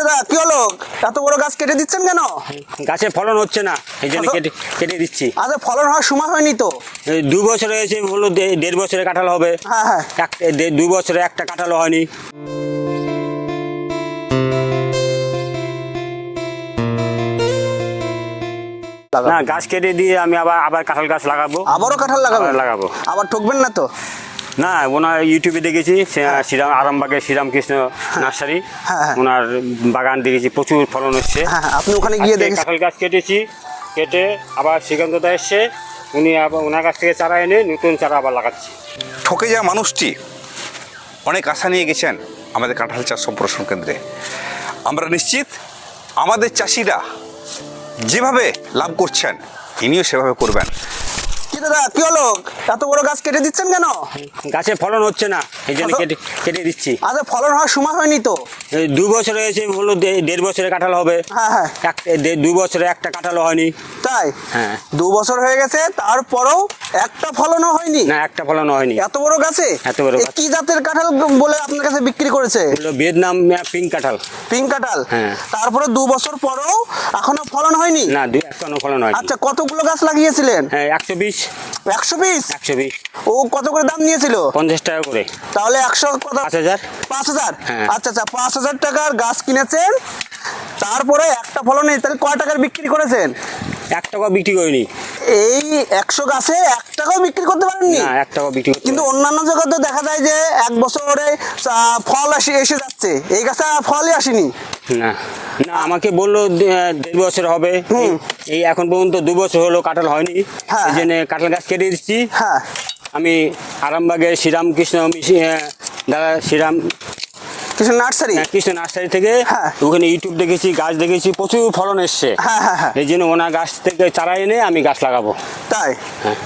দাদা কি হলো? এত বড় গাছ কেটে দিচ্ছেন কেন? গাছে ফলন হচ্ছে না এই জন্য আচ্ছা। কেটে কেটে দিচ্ছি। আচ্ছা ফলন হওয়ার সময় হয়নি তো? দু বছর হয়েছে হলো দেড় বছরে কাঁঠাল হবে। হ্যাঁ হ্যাঁ। এক বছরে একটা কাঁঠালও হয়নি। না গাছ কেটে দিয়ে আমি আবার আবার কাঁঠাল গাছ লাগাবো। আবারও কাঁঠাল আবার লাগাবো। আবার ঠকবেন না তো? না ওনার ইউটিউবে দেখেছি শ্রীরাম আরামবাগের শ্রীরামকৃষ্ণ নার্সারি। হ্যাঁ, হ্যাঁ। ওনার বাগান দেখেছি প্রচুর ফলন হচ্ছে হ্যাঁ হ্যাঁ আপনি ওখানে গিয়ে আজকে কাঁঠাল গাছ কেটেছি কেটে আবার শ্রীকান্তদা এসছে উনি আবার ওনার কাছ থেকে চারা এনে নতুন চারা আবার লাগাচ্ছি। ঠকে যাওয়া মানুষটি অনেক আশা নিয়ে গেছেন আমাদের কাঁঠাল চাষ সম্প্রসারণ কেন্দ্রে। আমরা নিশ্চিত আমাদের চাষিরা যেভাবে লাভ করছেন ইনিও সেভাবে করবেন। দাদা কি হলো? এত বড় গাছ কেটে দিচ্ছেন কেন? গাছে ফলন হচ্ছে না এই জন্য আচ্ছা। কেটে কেটে দিচ্ছি। আচ্ছা ফলন হওয়ার সময় হয়নি তো? এই বছর হয়েছে হলো দেড় বছরে কাঁঠাল হবে। হ্যাঁ হ্যাঁ। এক বছরে একটা কাঁঠালও হয়নি। তাই? হ্যাঁ। দু বছর হয়ে গেছে তারপরেও একটা ফলনও হয়নি? না একটা ফলন হয়নি। এত বড় গাছে? এত বড় কি জাতের কাঁঠাল বলে আপনার কাছে বিক্রি করেছে? ভিয়েতনাম পিঙ্ক কাঁঠাল। পিঙ্ক কাঁঠাল? হ্যাঁ। তারপরে দু বছর পরেও এখনও ফলন হয়নি? না এখনও ফলন হয়নি। আচ্ছা কতগুলো গাছ লাগিয়েছিলেন? হ্যাঁ একশো বিশ। একশো পিস একশো পিস ও কত করে দাম নিয়েছিল? পঞ্চাশ টাকা করে। তাহলে একশো কত? পাঁচ হাজার। পাঁচ হাজার? হ্যাঁ। আচ্ছা আচ্ছা পাঁচ হাজার টাকার গাছ কিনেছেন তারপরে একটা ফলনে তাহলে কয় টাকার বিক্রি করেছেন? এক টাকা বিক্রি করিনি। এই একশো গাছে এক টাকাও বিক্রি করতে পারেননি? না এক টাকা বিক্রি কিন্তু। অন্যান্য জগতে দেখা যায় যে এক বছরে ফল আসে এসে যাচ্ছে। এই গাছে ফলই আসেনি। না না আমাকে বলল দেড় বছর হবে। এই এখন পর্যন্ত দু বছর হলো কাঁঠাল হয়নি। হ্যাঁ, এই জন্য কাঁঠাল গাছ কেটে দিচ্ছি। হ্যাঁ। আমি আরামবাগের শ্রীরামকৃষ্ণ দাদা শ্রীরাম কিছু নার্সারি কৃষ্ণ নার্সারি থেকে হ্যাঁ। ওখানে ইউটিউব দেখেছি গাছ দেখেছি প্রচুর ফলন এসছে হ্যাঁ হ্যাঁ হ্যাঁ এই জন্য ওনার গাছ থেকে চারা এনে আমি গাছ লাগাবো তাই হ্যাঁ।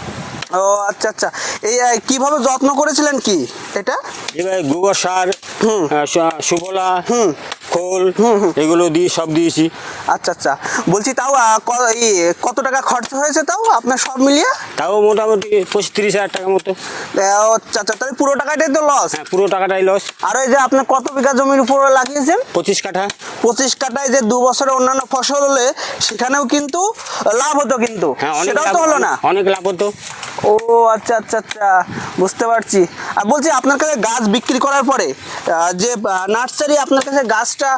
ও আচ্ছা আচ্ছা এই কীভাবে যত্ন করেছিলেন কি এটা এবার গোবর সার হুম। আহ, সু- হুম। খোল এগুলো দিয়ে সব দিয়েছি। আচ্ছা আচ্ছা। বলছি তাও এই কত টাকা খরচ হয়েছে তাও আপনার সব মিলিয়ে? তাও মোটামুটি পঁচিশ হাজার টাকার মতো। আচ্ছা আচ্ছা তাহলে পুরো টাকাটাই তো লস হ্যাঁ পুরো টাকাটাই লস আর ওই যে আপনার কত বিঘা জমির উপর লাগিয়েছেন? পঁচিশ কাঠা। পঁচিশ কাঠায় যে দু বছরে অন্যান্য ফসল হলে সেখানেও কিন্তু লাভ হতো কিন্তু। হ্যাঁ অনেক লাভ তো হলো। না? অনেক লাভ হতো। ও আচ্ছা আচ্ছা আচ্ছা বুঝতে পারছি। আর বলছি আপনার কাছে গাছ বিক্রি করার পরে যে নার্সারি আপনার কাছে গাছটা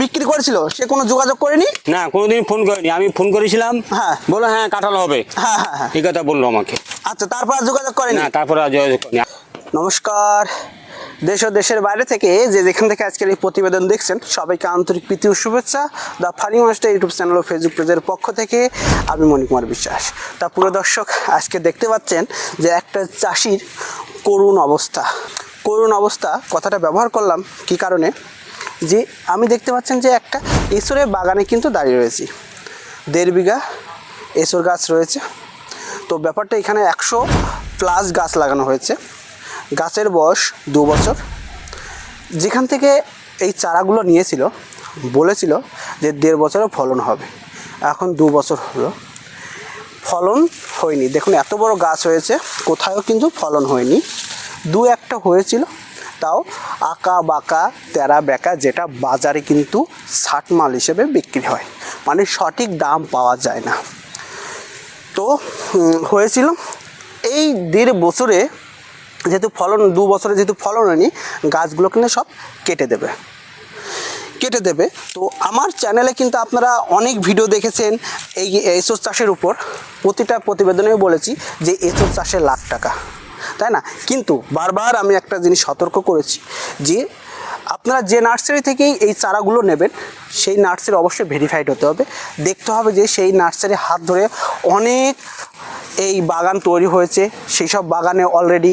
বিক্রি করেছিল সে কোনো যোগাযোগ করেনি? না কোনোদিন ফোন করেনি। আমি ফোন করেছিলাম। হ্যাঁ। বলো হ্যাঁ কাঁঠাল হবে। হ্যাঁ হ্যাঁ হ্যাঁ। এই কথা বলল আমাকে। আচ্ছা তারপর যোগাযোগ করেনি? না তারপর যোগাযোগ করিনি। নমস্কার। দেশ ও দেশের বাইরে থেকে যে যেখান থেকে আজকের এই প্রতিবেদন দেখছেন, সবাইকে আন্তরিক প্রীতি ও শুভেচ্ছা। The funny master YouTube channel O Facebook পেজের পক্ষ থেকে আমি মণিকুমার বিশ্বাস। তা পুরো দর্শক, আজকে দেখতে পাচ্ছেন যে একটা চাষির করুণ অবস্থা। করুণ অবস্থা, কথাটা ব্যবহার করলাম কি কারণে? যে আমি দেখতে পাচ্ছেন যে একটা এসরের বাগানে কিন্তু দাঁড়িয়ে রয়েছি। দেড় বিঘা এসর গাছ রয়েছে। তো ব্যাপারটা এখানে একশো প্লাস গাছ লাগানো হয়েছে। গাছের বয়স দু বছর। যেখান থেকে এই চারাগুলো নিয়েছিল, বলেছিল যে দেড় বছরে ফলন হবে। এখন দু বছর হলো। ফলন হয়নি। দেখুন, এত বড় গাছ হয়েছে কোথাও কিন্তু ফলন হয়নি। দু একটা হয়েছিল, তাও আঁকা বাঁকা, তেরা বেঁকা, যেটা বাজারে কিন্তু মাল হিসেবে বিক্রি হয়। মানে সঠিক দাম পাওয়া যায় না। তো হয়েছিল। এই দেড় বছরে যেহেতু ফলন, দু বছরে যেহেতু ফলন হয়নি, গাছগুলো কিন্তু সব কেটে দেবে। কেটে দেবে। তো আমার চ্যানেলে কিন্তু আপনারা অনেক ভিডিও দেখেছেন এই এসোর চাষের উপর। প্রতিটা প্রতিবেদনে বলেছি যে এসোর চাষে লাখ টাকা। তাই না? কিন্তু বারবার আমি একটা জিনিস সতর্ক করেছি যে আপনারা যে নার্সারি থেকেই এই চারাগুলো নেবেন, সেই নার্সারি অবশ্যই ভেরিফাইড হতে হবে। দেখতে হবে যে সেই নার্সারি হাত ধরে অনেক এই বাগান তৈরি হয়েছে, সেই সব বাগানে অলরেডি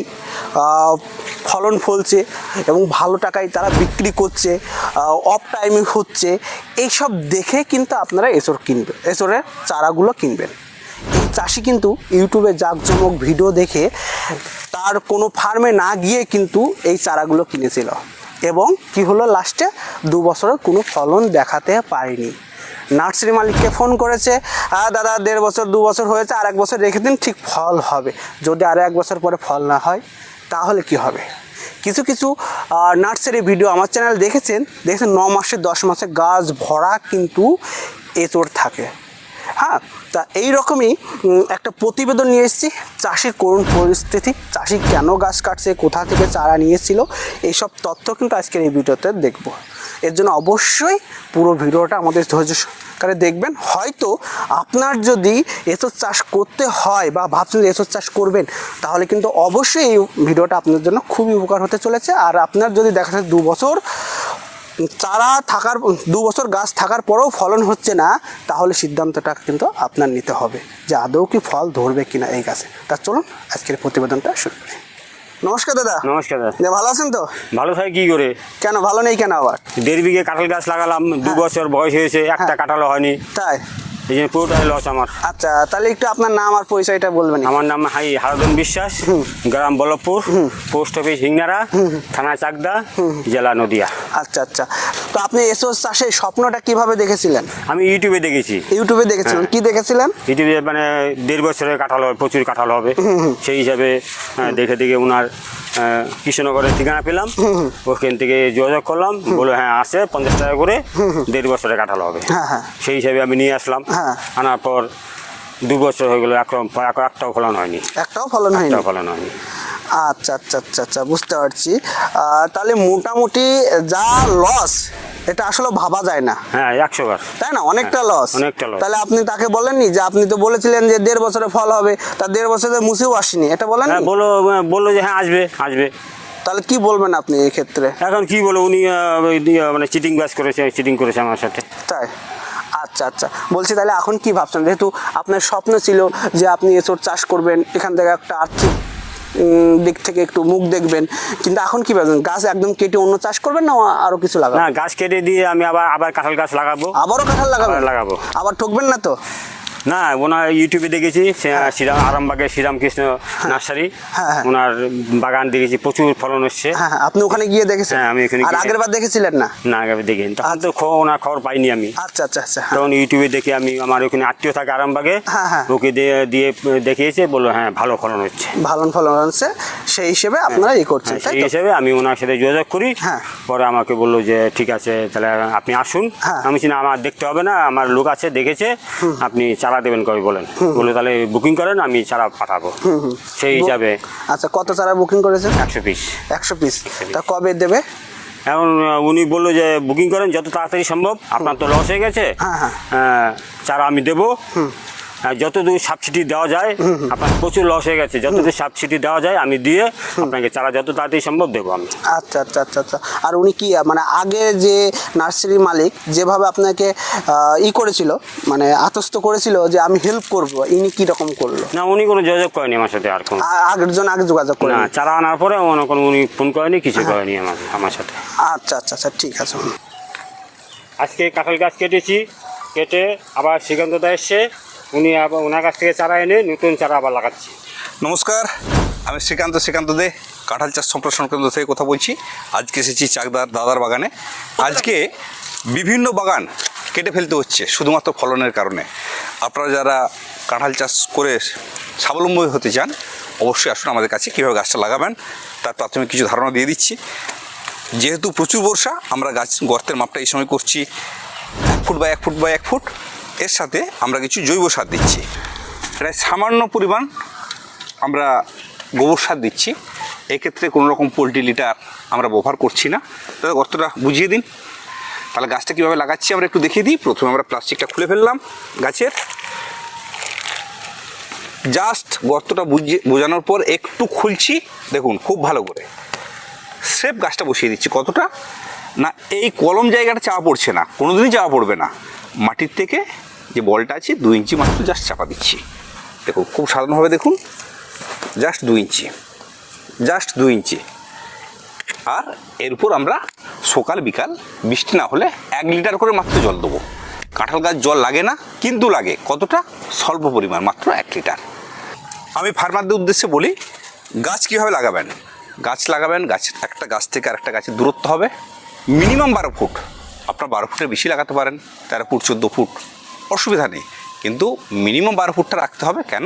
ফলন ফলছে এবং ভালো টাকায় তারা বিক্রি করছে অফ টাইমে হচ্ছে। এইসব দেখে কিন্তু আপনারা এসর কিনবেন এসরের চারাগুলো কিনবেন। এই চাষি কিন্তু ইউটিউবে জাঁকজমক ভিডিও দেখে তার কোনো ফার্মে না গিয়ে কিন্তু এই চারাগুলো কিনেছিল। এবং কি হলো লাস্টে? দু বছরের কোনো ফলন দেখাতে পারেনি। নার্সারি মালিককে ফোন করেছে আর দাদা, দেড় বছর, দু বছর হয়েছে আর এক বছর রেখে দিন, ঠিক ফল হবে। যদি আর এক বছর পরে ফল না হয়, তাহলে কি হবে? কিছু কিছু নার্সারি ভিডিও আমার চ্যানেল দেখেছেন? দেখেছেন, ন মাসে, দশ মাসে গাছ ভরা কিন্তু এঁচড় থাকে। হ্যাঁ তা এই রকমই একটা প্রতিবেদন নিয়ে এসেছি, চাষির করুণ পরিস্থিতি, চাষি কেন গাছ কাটছে, কোথা থেকে চারা নিয়েছিল, এইসব তথ্য কিন্তু আজকের এই ভিডিওতে দেখব। এর জন্য অবশ্যই পুরো ভিডিওটা আমাদের ধৈর্য সহকারে দেখবেন। হয়তো আপনার যদি এসব চাষ করতে হয় বা ভাবছেন যে এসব চাষ করবেন, তাহলে কিন্তু অবশ্যই এই ভিডিওটা আপনার জন্য খুবই উপকার হতে চলেছে। আর আপনার যদি দেখা যায় দু বছর চারা থাকার দু বছর গাছ থাকার পরেও ফলন হচ্ছে না তাহলে সিদ্ধান্তটা কিন্তু আপনার নিতে হবে যে আদৌ কি ফল ধরবে কিনা এই গাছে। তা চলুন আজকের প্রতিবেদনটা শুরু করি। নমস্কার দাদা। নমস্কার দাদা। ভালো আছেন তো? ভালো থাকে কি করে? কেন ভালো নেই কেন আবার? দেড় বিঘে কাঁঠাল গাছ লাগালাম দু বছর বয়স হয়েছে একটা হ্যাঁ। কাঁঠালও হয়নি। তাই? এই জন্য পুরোটাই লস আমার। আচ্ছা তাহলে একটু আপনার নাম আর পরিচয়টা বলবেন আমার নাম হাই হারাদন বিশ্বাস গ্রাম বল্লভপুর পোস্ট অফিস হিংনারা থানা চাকদা জেলা নদিয়া। আচ্ছা আচ্ছা। তো আপনি এসো চাষের স্বপ্নটা কীভাবে দেখেছিলেন? আমি ইউটিউবে দেখেছি। ইউটিউবে দেখেছিলেন। হ্যাঁ। কি দেখেছিলেন? ইউটিউবে মানে দেড় বছরের কাঁঠাল হবে প্রচুর কাঁঠাল হবে। সেই হিসাবে দেখে দেখে ওনার কৃষ্ণনগরের ঠিকানা পেলাম। ওখান থেকে যোগাযোগ করলাম। বলে হ্যাঁ আসে পঞ্চাশ টাকা করে দেড় বছরে কাটালো হবে। হ্যাঁ, হ্যাঁ। সেই হিসাবে আমি নিয়ে আসলাম। হ্যাঁ। আনার পর দু বছর হয়ে গেলো একটাও ফলন হয়নি। একটাও ফলন হয়নি? ফলন হয়নি। আচ্ছা আচ্ছা আচ্ছা আচ্ছা বুঝতে পারছি। তাহলে মোটামুটি যা লস এটা আসলে ভাবা যায় না। হ্যাঁ একশো বার। তাই না? অনেকটা লস অনেকটা loss। তাহলে আপনি তাকে বলেননি যে আপনি তো বলেছিলেন যে দেড় বছরে ফল হবে তা দেড় বছরে মুছেও আসেনি। এটা বলেন হ্যাঁ বলল বলল যে হ্যাঁ আসবে আসবে। তাহলে কি বলবেন আপনি এই ক্ষেত্রে? এখন কি বলো উনি মানে চিটিং বাস করেছে চিটিং করেছে আমার সাথে। তাই? আচ্ছা আচ্ছা। বলছি তাহলে এখন কি ভাবছেন? যেহেতু আপনার স্বপ্ন ছিল যে আপনি এসব চাষ করবেন এখান থেকে একটা আর্থিক দিক থেকে একটু মুখ দেখবেন। কিন্তু এখন কি ভাবছেন? গাছ একদম কেটে অন্য চাষ করবেন না আরও কিছু না লাগাবেন গাছ কেটে দিয়ে আমি আবার আবার কাঁঠাল গাছ লাগাবো। আবারও কাঁঠাল লাগাবো লাগাবো। আবার ঠকবেন না তো? না ওনার ইউটিউবে দেখেছি সে- শ্রীরাম আরামবাগের শ্রীরামকৃষ্ণ নার্সারি। হ্যাঁ, হ্যাঁ। ওনার বাগান দেখেছি প্রচুর ফলন হচ্ছে। হ্যাঁ হ্যাঁ আপনি ওখানে গিয়ে দেখেছেন? হ্যাঁ, আমি ওখানে আর আগের বার দেখেছিলেন না? না আগে দেখিনি। তখন তো খ- ওনার খবর পাইনি আমি। আচ্ছা আচ্ছা আচ্ছা হ্যাঁ। তখন ইউটিউবে দেখে আমি আমার ওখানে আত্মীয় থাকে আরামবাগে হ্যাঁ, হ্যাঁ। ওকে দিয়ে দিয়ে দেখিয়েছে বলল হ্যাঁ ভালো ফলন হচ্ছে। ভালো ফলন হচ্ছে সেই হিসেবে আপনারা ই করছেন হ্যাঁ, সেই হিসেবে আমি ওনার সাথে যোগাযোগ করি। হ্যাঁ। পরে আমাকে বলল যে ঠিক আছে তাহলে আপনি আসুন। হ্যাঁ। আমি না আমার দেখতে হবে না আমার লোক আছে দেখেছে। আপনি চারা দেবেন কবে? বলেন। বলে তাহলে বুকিং করেন আমি চারা পাঠাবো। সেই হিসাবে। আচ্ছা কত চারা বুকিং করেছেন একশো পিস একশো পিস তা কবে দেবে? এখন উনি বলল যে বুকিং করেন যত তাড়াতাড়ি সম্ভব। আপনার তো লস হয়ে গেছে। হ্যাঁ, হ্যাঁ। চারা আমি দেবো। যতদূর সাবসিডি দেওয়া যায় আপনার প্রচুর লস হয়ে গেছে। যতদূর সাবসিডি দেওয়া যায় আমি দিয়ে আপনাকে চারা যত তাড়াতাড়ি সম্ভব দেবো আমি। আচ্ছা আচ্ছা আচ্ছা আচ্ছা। আর উনি কি মানে আগে যে নার্সারি মালিক যেভাবে আপনাকে ই করেছিল মানে আতস্ত করেছিল যে আমি হেল্প করব ইনি কি রকম করল? না উনি কোনো যোগাযোগ করেনি আমার সাথে আর কোনো। আগের জন আগে যোগাযোগ করে না চারা আনার পরে অন্য কোনো উনি ফোন করেনি কিছু করেনি আমার আমার সাথে। আচ্ছা আচ্ছা আচ্ছা ঠিক আছে। আজকে কাঁঠাল গাছ কেটেছি কেটে আবার শ্রীকান্তদা এসছে। উনি আবার ওনার কাছ থেকে চারা এনে নতুন চারা আবার লাগাচ্ছি। নমস্কার, আমি শ্রীকান্ত শ্রীকান্ত দে, কাঁঠাল চাষ সম্প্রসারণ কেন্দ্র থেকে কথা বলছি। আজকে এসেছি চাকদার দাদার বাগানে। আজকে বিভিন্ন বাগান কেটে ফেলতে হচ্ছে, শুধুমাত্র ফলনের কারণে। আপনারা যারা কাঁঠাল চাষ করে স্বাবলম্বী হতে চান, অবশ্যই আসুন আমাদের কাছে, কীভাবে গাছটা লাগাবেন, তার প্রাথমিক কিছু ধারণা দিয়ে দিচ্ছি। যেহেতু প্রচুর বর্ষা, আমরা গাছ গর্তের মাপটা এই সময় করছি, এক ফুট বা এক ফুট বা এক ফুট। এর সাথে আমরা কিছু জৈব সার দিচ্ছি। প্রায় সামান্য পরিমাণ আমরা গোবর সার দিচ্ছি। এক্ষেত্রে কোনো রকম পোলট্রি লিটার আমরা ব্যবহার করছি না। তাহলে গর্তটা বুঝিয়ে দিন। তাহলে গাছটা কীভাবে লাগাচ্ছি আমরা একটু দেখিয়ে দিই। প্রথমে আমরা প্লাস্টিকটা খুলে ফেললাম গাছের। জাস্ট গর্তটা বুঝিয়ে, বোঝানোর পর একটু খুলছি। দেখুন, খুব ভালো করে। স্রেফ গাছটা বসিয়ে দিচ্ছি। কতটা? না, এই কলম জায়গাটা চাপা পড়ছে না। কোনোদিনই চাপা পড়বে না। মাটির থেকে যে বলটা আছে দু ইঞ্চি মাত্র জাস্ট চাপা দিচ্ছি। দেখুন, খুব সাধারণভাবে দেখুন জাস্ট দু ইঞ্চি জাস্ট দু ইঞ্চি। আর এর উপর আমরা সকাল, বিকাল বৃষ্টি না হলে এক লিটার করে মাত্র জল দেবো। কাঁঠাল গাছ জল লাগে না, কিন্তু লাগে। কতটা? স্বল্প পরিমাণ, মাত্র এক লিটার। আমি ফার্মারদের উদ্দেশ্যে বলি, গাছ কীভাবে লাগাবেন? গাছ লাগাবেন, গাছ, একটা গাছ থেকে আরেকটা গাছের দূরত্ব হবে। মিনিমাম বারো ফুট। আপনার বারো ফুটের বেশি লাগাতে পারেন, তেরো ফুট, চোদ্দ ফুট। অসুবিধা নেই। কিন্তু মিনিমাম বারো ফুটটা রাখতে হবে। কেন?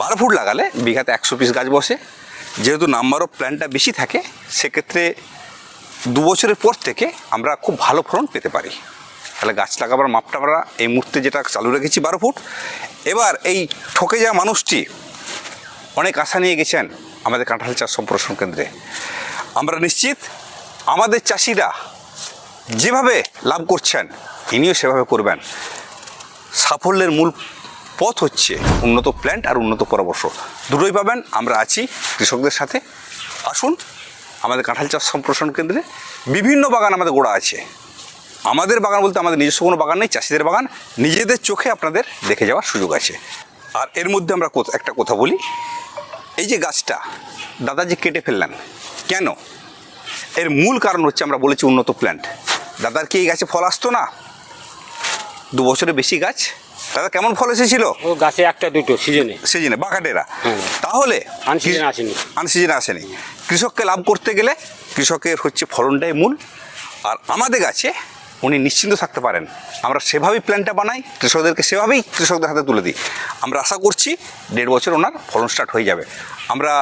বারো ফুট লাগালে বিঘাতে একশো পিস গাছ বসে। যেহেতু নাম্বার অফ প্ল্যানটা বেশি থাকে, সেক্ষেত্রে দু বছরের পর থেকে আমরা খুব ভালো ফলন পেতে পারি। তাহলে গাছ লাগাবার মাপটা আমরা এই মুহূর্তে যেটা চালু রেখেছি বারো ফুট এবার এই ঠকে যাওয়া মানুষটি অনেক আশা নিয়ে গেছেন আমাদের কাঁঠাল চাষ সম্প্রসারণ কেন্দ্রে। আমরা নিশ্চিত আমাদের চাষিরা যেভাবে লাভ করছেন, ইনিও সেভাবে করবেন। সাফল্যের মূল পথ হচ্ছে উন্নত প্ল্যান্ট আর উন্নত পরামর্শ। দুটোই পাবেন, আমরা আছি। কৃষকদের সাথে আসুন, আমাদের কাঁঠাল চাষ সম্প্রসারণ কেন্দ্রে। বিভিন্ন বাগান আমাদের গোড়া আছে। আমাদের বাগান বলতে আমাদের নিজস্ব কোনো বাগান নেই, চাষিদের বাগান। নিজেদের চোখে আপনাদের দেখে যাওয়ার সুযোগ আছে। আর এর মধ্যে আমরা একটা কথা বলি। এই যে গাছটা, দাদা যে কেটে ফেললেন, কেন? এর মূল কারণ হচ্ছে আমরা বলেছি উন্নত প্ল্যান্ট দাদার কি এই গাছে ফল আসতো না? দু বছরের বেশি গাছ? দাদা কেমন ফল এসেছিল? ও গাছে একটা দুটো সিজনে। সিজনে বাঁকাটেরা। তাহলে Unseason আসেনি। আনসিজনে আসেনি। কৃষককে লাভ করতে গেলে কৃষকের হচ্ছে ফলনটাই মূল। আর আমাদের গাছে উনি নিশ্চিন্ত থাকতে পারেন। আমরা সেভাবেই প্ল্যানটা বানাই কৃষকদেরকে সেভাবেই কৃষকদের হাতে তুলে দিই। আমরা আশা করছি দেড় বছর ওনার ফলন স্টার্ট হয়ে যাবে। আমরা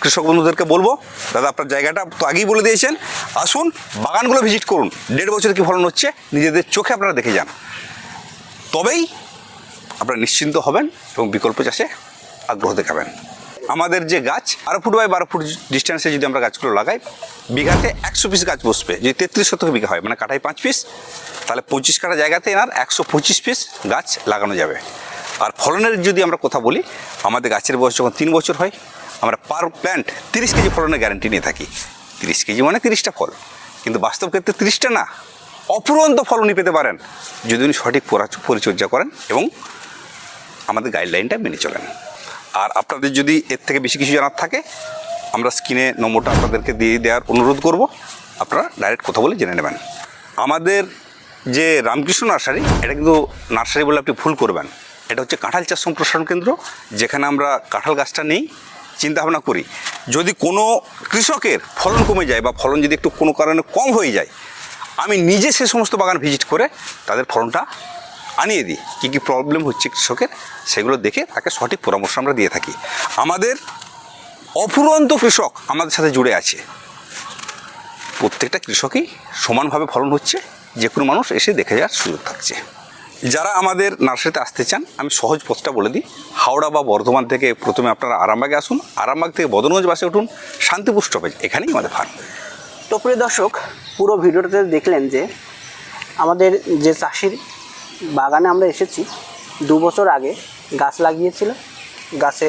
কৃষক বন্ধুদেরকে বলব দাদা আপনার জায়গাটা তো আগেই বলে দিয়েছেন। আসুন বাগানগুলো ভিজিট করুন। দেড় বছরে কী ফলন হচ্ছে? নিজেদের চোখে আপনারা দেখে যান। তবেই আপনারা নিশ্চিন্ত হবেন এবং বিকল্প চাষে আগ্রহ দেখাবেন। আমাদের যে গাছ বারো ফুট বাই বারো ফুট ডিস্টেন্সে যদি আমরা গাছগুলো লাগাই, বিঘাতে একশো পিস গাছ বসবে। যদি তেত্রিশ শতক বিঘা হয় মানে কাঠায় পাঁচ পিস তাহলে পঁচিশ কাঠা জায়গাতে এনার একশো পঁচিশ পিস গাছ লাগানো যাবে। আর ফলনের যদি আমরা কথা বলি, আমাদের গাছের বয়স যখন তিন বছর হয়, আমরা পার প্ল্যান্ট তিরিশ কেজি ফলনের গ্যারেন্টি নিয়ে থাকি। তিরিশ কেজি মানে তিরিশটা ফল। কিন্তু বাস্তব ক্ষেত্রে তিরিশটা না। অপুরন্ত ফল উনি পেতে পারেন। যদি উনি সঠিক পরিচর্যা করেন এবং আমাদের গাইডলাইনটা মেনে চলেন। আর আপনাদের যদি এর থেকে বেশি কিছু জানার থাকে, আমরা স্ক্রিনে নম্বরটা আপনাদেরকে দিয়ে দেওয়ার অনুরোধ করব। আপনারা ডাইরেক্ট কথা বলে জেনে নেবেন। আমাদের যে রামকৃষ্ণ নার্সারি, এটা কিন্তু নার্সারি বলে আপনি ভুল করবেন। এটা হচ্ছে কাঁঠাল চাষ সম্প্রসারণ কেন্দ্র, যেখানে আমরা কাঁঠাল গাছটা নেই, চিন্তা ভাবনা করি। যদি কোনো কৃষকের ফলন কমে যায় বা ফলন যদি একটু কোনো কারণে কম হয়ে যায় আমি নিজে সে সমস্ত বাগান ভিজিট করে তাদের ফলনটা আনিয়ে দিই। কী কী প্রবলেম হচ্ছে কৃষকের, সেগুলো দেখে তাকে সঠিক পরামর্শ আমরা দিয়ে থাকি। আমাদের অফুরন্ত কৃষক আমাদের সাথে জুড়ে আছে। প্রত্যেকটা কৃষকই সমানভাবে ফলন হচ্ছে, যে কোনো মানুষ এসে দেখে যাওয়ার সুযোগ থাকছে যারা আমাদের নার্সারিতে আসতে চান, আমি সহজ পথটা বলে দিই। হাওড়া বা বর্ধমান থেকে প্রথমে আপনারা আরামবাগে আসুন, আরামবাগ থেকে বদনগঞ্জ বাসে উঠুন, শান্তিপুর স্টপেজ, এখানেই আমাদের ফার্ম তো প্রিয় দর্শক, পুরো ভিডিওটাতে দেখলেন যে আমাদের যে চাষির বাগানে আমরা এসেছি, দু বছর আগে গাছ লাগিয়েছিল। গাছে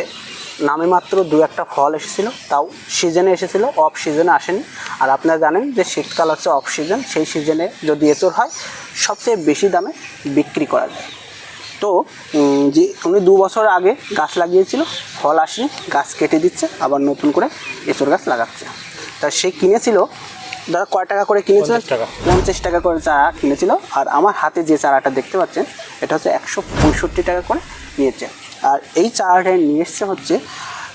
নামে মাত্র দু একটা ফল এসেছিল, তাও সিজনে এসেছিল অফ সিজনে আসেনি। আর আপনারা জানেন যে শীতকাল হচ্ছে অফ সিজন সেই সিজনে যদি এচোর হয়, সবচেয়ে বেশি দামে বিক্রি করা যায়। তো যে উনি দু বছর আগে গাছ লাগিয়েছিল, ফল আসেনি, গাছ কেটে দিচ্ছে, আবার নতুন করে এঁচড় গাছ লাগাচ্ছে। তা সে কিনেছিল দাদা কয় টাকা করে কিনেছিল? পঞ্চাশ টাকা। করে চারা কিনেছিল আর আমার হাতে যে চারাটা দেখতে পাচ্ছেন এটা হচ্ছে একশো পঁয়ষট্টি টাকা করে নিয়েছে। আর এই চারাটা নিয়ে এসছে হচ্ছে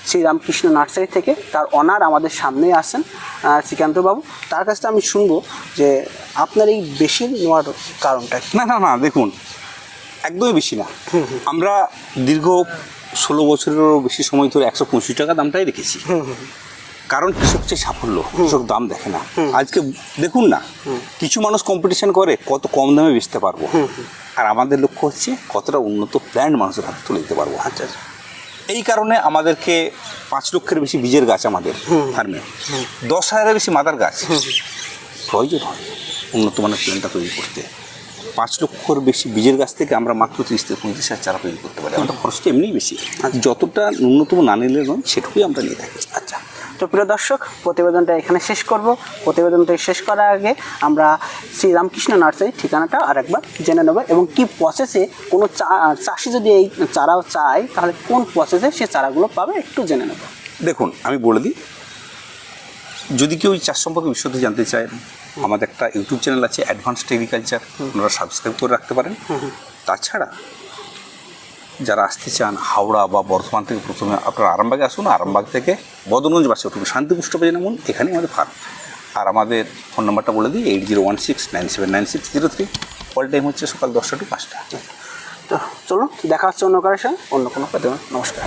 শ্রীরামকৃষ্ণ নার্সারি থেকে তার অনার আমাদের সামনেই আসেন শ্রীকান্তবাবু। তার কাছ থেকে আমি শুনব যে আপনার এই বেশি নেওয়ার কারণটা না না না দেখুন একদমই বেশি না। আমরা দীর্ঘ ষোলো বছরেরও বেশি সময় ধরে একশো পঁচিশ টাকা দামটাই রেখেছি। কারণ কৃষক চেয়ে সাফল্য কৃষক দাম দেখে না। আজকে দেখুন না কিছু মানুষ কম্পিটিশন করে কত কম দামে বেচতে পারব। আর আমাদের লক্ষ্য হচ্ছে কতটা উন্নত প্ল্যান্ট মানুষের হাতে তুলে দিতে পারব। আচ্ছা আচ্ছা। এই কারণে আমাদেরকে পাঁচ লক্ষের বেশি বীজের গাছ আমাদের ফার্মে দশ হাজারের বেশি মাদার গাছ। প্রয়োজন হয় উন্নত মানের প্ল্যানটা তৈরি করতে। পাঁচ লক্ষর বেশি বীজের গাছ থেকে আমরা মাত্র তিরিশ থেকে পঁয়ত্রিশ হাজার চারা তৈরি করতে পারি। আমাদের খরচটা এমনিই বেশি। যতটা ন্যূনতম না নিলে নয় সেটুকুই আমরা নিয়ে থাকি। আচ্ছা। তো প্রিয় দর্শক প্রতিবেদনটা এখানে শেষ করব। প্রতিবেদনটা শেষ করার আগে আমরা শ্রী রামকৃষ্ণ নার্সারির ঠিকানাটা আরেকবার জেনে নেব এবং কি প্রসেসে কোনো চা- চাষি যদি এই চারাও চায় তাহলে কোন প্রসেসে সে চারাগুলো পাবে একটু জেনে নেব। দেখুন আমি বলে দিই যদি কেউ এই চাষ সম্পর্কে বিশদ জানতে চায় আমাদের একটা ইউটিউব চ্যানেল আছে অ্যাডভান্সড এগ্রিকালচার আপনারা সাবস্ক্রাইব করে রাখতে পারেন। তাছাড়া যারা আসতে চান হাওড়া বা বর্ধমান থেকে প্রথমে আপনারা আরামবাগে আসুন, আরামবাগ থেকে বদনগঞ্জ বাসে উঠুন। শান্তিপুষ্ট পেয়ে নামুন, এখানেই আমাদের ফার্ম আর আমাদের ফোন নাম্বারটা বলে দিই eight zero one six nine seven nine six zero three call time হচ্ছে সকাল দশটা টু পাঁচটা। তো চলুন, দেখা হচ্ছে অন্য কারোর সঙ্গে অন্য কোনো নমস্কার।